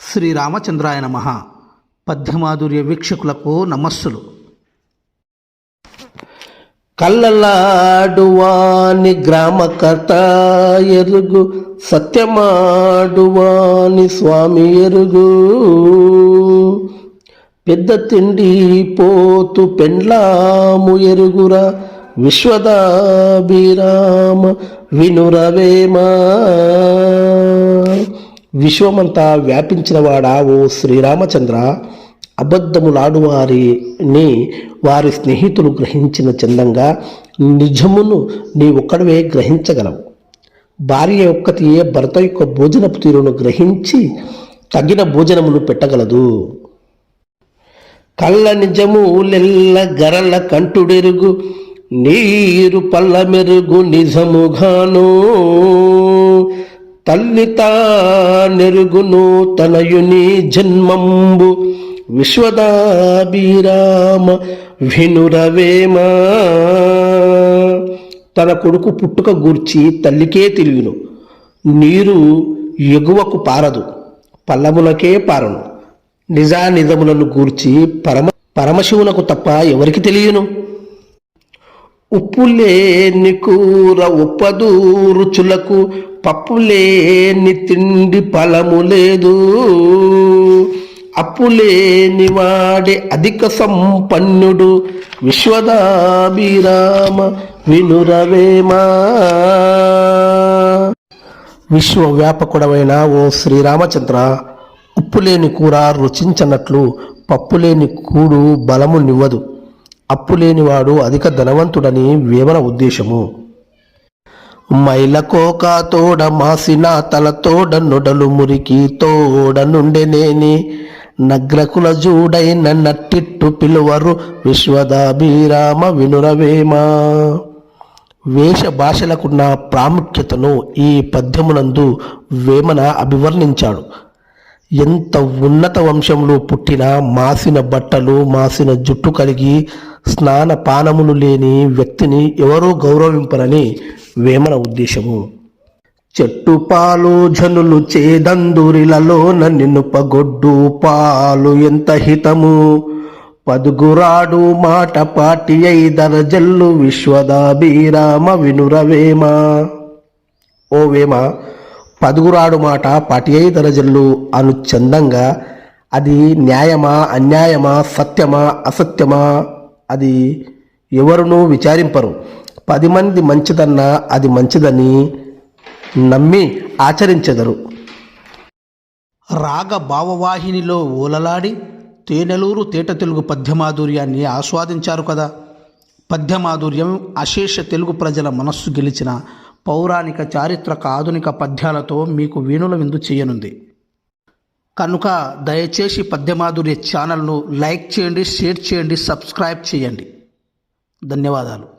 శ్రీరామచంద్రాయ నమ. పద్యమాధుర్య వీక్షకులకు నమస్సులు. కళ్ళలాడువాని గ్రామకర్త ఎరుగు సత్యమాడువాని స్వామి ఎరుగు. పెద్ద తిండి పోతు పెండ్లాము ఎరుగురా విశ్వదాభిరామ వినురవేమా. విశ్వమంతా వ్యాపించినవాడా ఓ శ్రీరామచంద్ర? అబద్ధములాడువారిని వారి స్నేహితులు గ్రహించిన చందంగా నిజమును నీ ఒక్కడవే గ్రహించగలవు. భార్య ఒక్కతియే భర్త యొక్క భోజనపు తీరును గ్రహించి తగిన భోజనమును పెట్టగలదు. కళ్ళ నిజము లెల్ల గరల కంటుడెరుగు నీరు పల్ల మెరుగు నిజముగాను. తల్లి నెరుగును తనయుని జన్మంబు. విశ్వదాభిరామ వినురవేమా. తన కొడుకు పుట్టుక గూర్చి తల్లికే తెలియను. నీరు ఎగువకు పారదు పల్లములకే పారను. నిజానిజములను గూర్చి పరమ పరమశివునకు తప్ప ఎవరికి తెలియను? ఉప్పు లేని కూర ఉప్పదు రుచులకు పప్పు లేని తిండి ఫలము లేదు. అప్పు లేని వాడే అధిక సంపన్నుడు విశ్వదాభిరామ వినురవేమా. విశ్వవ్యాపకుడమైన ఓ శ్రీరామచంద్ర ఉప్పు లేని కూర రుచించనట్లు పప్పు లేని కూడు బలము నివ్వదు. అప్పు లేనివాడు అధిక ధనవంతుడని వేమన ఉద్దేశము. మైలకోక తోడ మాసిన తలతోడ నొడలు మురికి తోడ నుండెనేని నగ్రకుల జూడైన నట్టిట్టు పిలువరు విశ్వదాభిరామ వినురవేమ. వేష భాషలకున్న ప్రాముఖ్యతను ఈ పద్యమునందు వేమన అభివర్ణించాడు. ఎంత ఉన్నత వంశంలో పుట్టిన మాసిన బట్టలు మాసిన జుట్టు కలిగి స్నాన పానములు లేని వ్యక్తిని ఎవరూ గౌరవింపరని వేమన ఉద్దేశము. చెట్టు పాలు జనులు చేదందురిలలోన నిన్నుపగొడ్డు పాలు ఎంత హితము. పదుగురాడు మాట పాటి ఐదర జల్లు విశ్వదాభిరామ వినురవేమ. ఓ వేమ పదుగురాడు మాట పాటి ఐదర జల్లు అను చందంగా అది న్యాయమా అన్యాయమా సత్యమా అసత్యమా అది ఎవరునూ విచారింపరు. పది మంది మంచిదన్నా అది మంచిదని నమ్మి ఆచరించెదరు. రాగ భావవాహినిలో ఓలలాడి తేనెలూరు తేట తెలుగు పద్యమాధుర్యాన్ని ఆస్వాదించారు కదా. పద్యమాధుర్యం అశేష తెలుగు ప్రజల మనస్సు గెలిచిన పౌరాణిక చారిత్రక ఆధునిక పద్యాలతో మీకు వీణుల విందు చేయనుంది. కనుక దయచేసి పద్యమాధుర్య ఛానల్ను లైక్ చేయండి షేర్ చేయండి సబ్స్క్రైబ్ చేయండి. ధన్యవాదాలు.